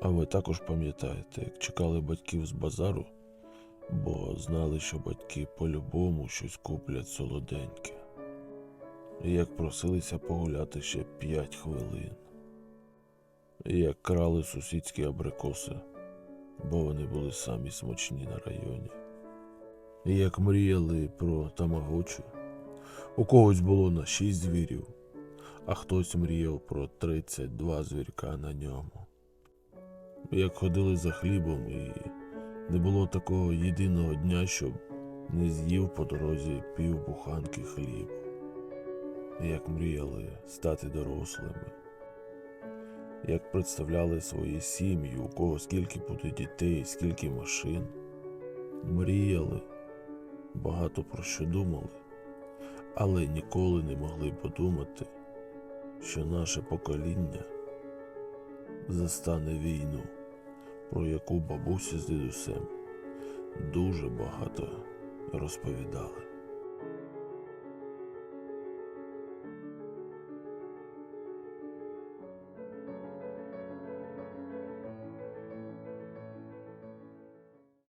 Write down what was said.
А ви також пам'ятаєте, як чекали батьків з базару, бо знали, що батьки по-любому щось куплять солоденьке. І як просилися погуляти ще п'ять хвилин. І як крали сусідські абрикоси, бо вони були самі смачні на районі. І як мріяли про тамагочі. У когось було на шість звірів, а хтось мріяв про 32 звірка на ньому. Як ходили за хлібом, і не було такого єдиного дня, щоб не з'їв по дорозі півбуханки хлібу. Як мріяли стати дорослими, як представляли свої сім'ї, у кого скільки буде дітей, скільки машин, мріяли, багато про що думали, але ніколи не могли подумати, що наше покоління застане війну, про яку бабуся з дідусем дуже багато розповідали.